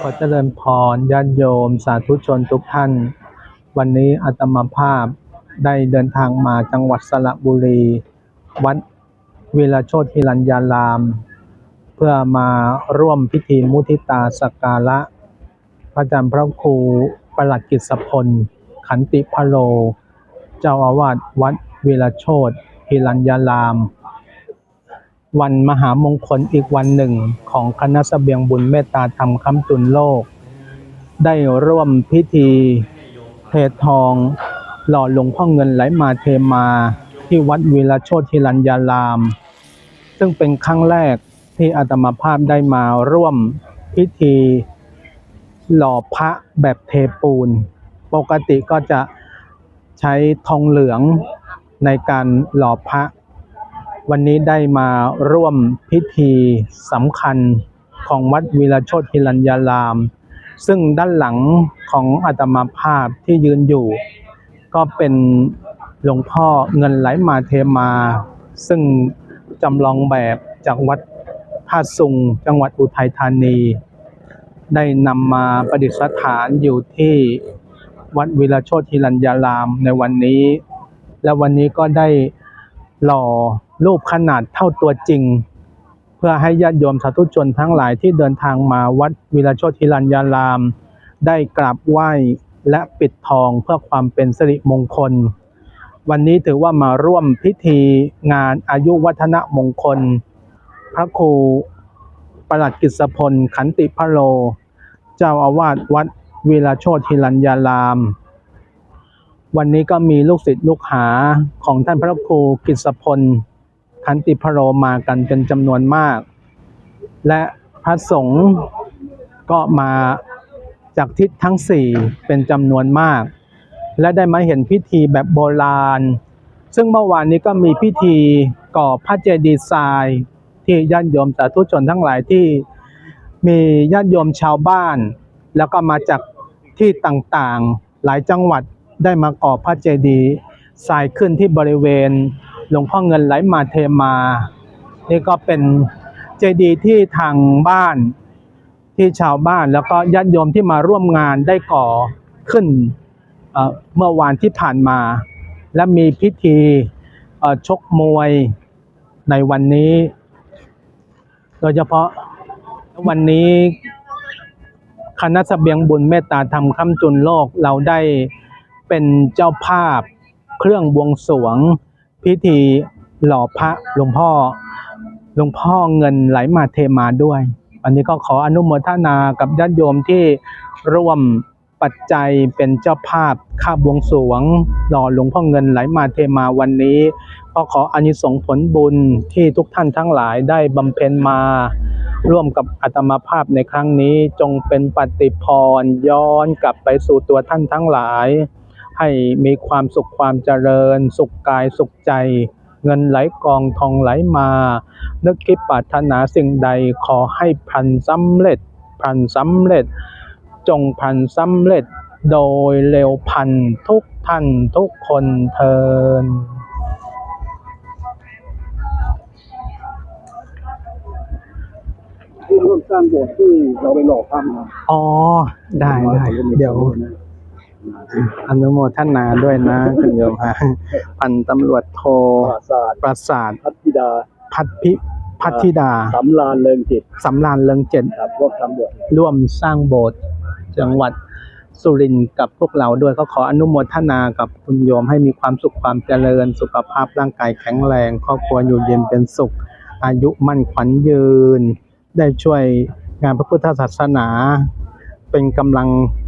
ขอเจริญพรญาติโยม สาธุชนทุกท่าน วันนี้อาตมาภาพได้เดินทางมาจังหวัดสระบุรี วัดเวลาโชติรัญญาราม เพื่อมาร่วมพิธีมุทิตาสการะ พระอาจารย์พระครูประหลัดกิจสพล ขันติพโล เจ้าอาวาสวัดเวลาโชติรัญญาราม วันมหามงคลอีกวันหนึ่งของคณะเสบียงบุญเมตตาธรรมคำจุนโลก ได้ร่วมพิธีเททอง หล่อหลวงพ่อเงินไหลมาเทมาที่วัดวีรโชติรัญญาราม ซึ่งเป็นครั้งแรกที่อาตมาภาพได้มาร่วมพิธี หล่อพระแบบเทปูน ปกติก็จะใช้ทองเหลืองในการหล่อพระ วันนี้ได้มาร่วมพิธีสำคัญของวัดวีรโชติรัญญาราม ซึ่งด้านหลังของอาตมาภาพที่ยืนอยู่ ก็เป็นหลวงพ่อเงินไหลมาเทมา ซึ่งจำลองแบบจากวัดท่าสุงจังหวัดอุทัยธานี ได้นำมาประดิษฐานอยู่ที่วัดวีรโชติรัญญารามในวันนี้ และวันนี้ก็ได้หล่อ รูปขนาดเท่าตัวจริง เพื่อให้ญาติโยมสาธุชนทั้งหลายที่เดินทางมาวัดวีรโชติรัญญาราม ได้กราบไหว้และปิดทองเพื่อความเป็นสิริมงคล วันนี้ถือว่ามาร่วมพิธีงานอายุวัฒนมงคล พระครูประหลัดกิจสพลขันติพโล เจ้าอาวาสวัดวีรโชติรัญญารามวันนี้ก็มีลูกศิษย์ลูกหาของท่านพระครูกิจสพล ขันติพโรมากันเป็นจำนวนมาก และพระสงฆ์ก็มาจากทิศทั้งสี่เป็นจำนวนมาก และได้มาเห็นพิธีแบบโบราณ ซึ่งเมื่อวานนี้ก็มีพิธีก่อพระเจดีย์ทรายที่ญาติโยมสาธุชนทั้งหลายที่มีญาติโยมชาวบ้าน แล้วก็มาจากที่ต่างๆ หลายจังหวัดได้มาก่อพระเจดีย์ทรายขึ้นที่บริเวณ หลวงพ่อเงินไหลมาเทมา นี่ก็เป็นเจดีย์ที่ทางบ้านที่ชาวบ้านแล้วก็ญาติโยมที่มาร่วมงานได้ก่อขึ้นเมื่อวานที่ผ่านมา และมีพิธีชกมวยในวันนี้ โดยเฉพาะวันนี้คณะเสบียงบุญเมตตาธรรมค้ำจุนโลกเราได้เป็นเจ้าภาพเครื่องบวงสวง พิธีหล่อพระหลวงพ่อหลวงพ่อเงินไหลมาเทมาด้วยวันนี้ก็ขออนุโมทนากับญาติโยมที่ร่วมปัจจัยเป็นเจ้าภาพค่าบวงสรวงหล่อหลวงพ่อเงินไหลมาเทมาวันนี้ ก็ขออานิสงส์ผลบุญที่ทุกท่านทั้งหลายได้บำเพ็ญมา ร่วมกับอาตมาภาพในครั้งนี้จงเป็นปฏิพรย้อนกลับไปสู่ตัวท่านทั้งหลาย ให้มีความสุขความเจริญ สุขกายสุขใจ เงินไหลกองทองไหลมา นึกคิดปรารถนาสิ่งใดขอให้พลันสำเร็จพลันสำเร็จ จงพลันสำเร็จ โดยเร็วพลันทุกท่านทุกคนเทินที่ร่วมสร้างโบสถ์ที่เราไปหล่อพระมาอ๋อ ได้ได้ เดี๋ยว อนุโมทนาด้วยนะคุณโยมฮะพันตำรวจโทปราสาทประสาทพัทธิดาพัทพิพัทธิดาสำรานเริงจิตสำรานเลิงเจ็ดครับพวกทำโบสถ์ร่วมสร้างโบสถ์จังหวัดสุรินทร์กับพวกเราด้วยก็ขออนุโมทนากับคุณโยมให้มีความสุขความเจริญ สุขภาพร่างกายแข็งแรงครอบครัวอยู่เย็นเป็นสุข อายุมั่นขวัญยืน ได้ช่วยงานพระพุทธศาสนา เป็นกำลังเอ่อ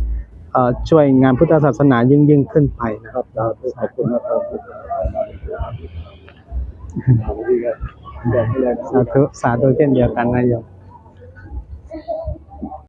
ช่วยงานพุทธศาสนายิ่งยิ่งขึ้นไปนะครับสาธุขอบคุณนะครับขอบคุณครับแบ่งให้เลยนะสาธุสาธุเช่นเดียวกันนะโยม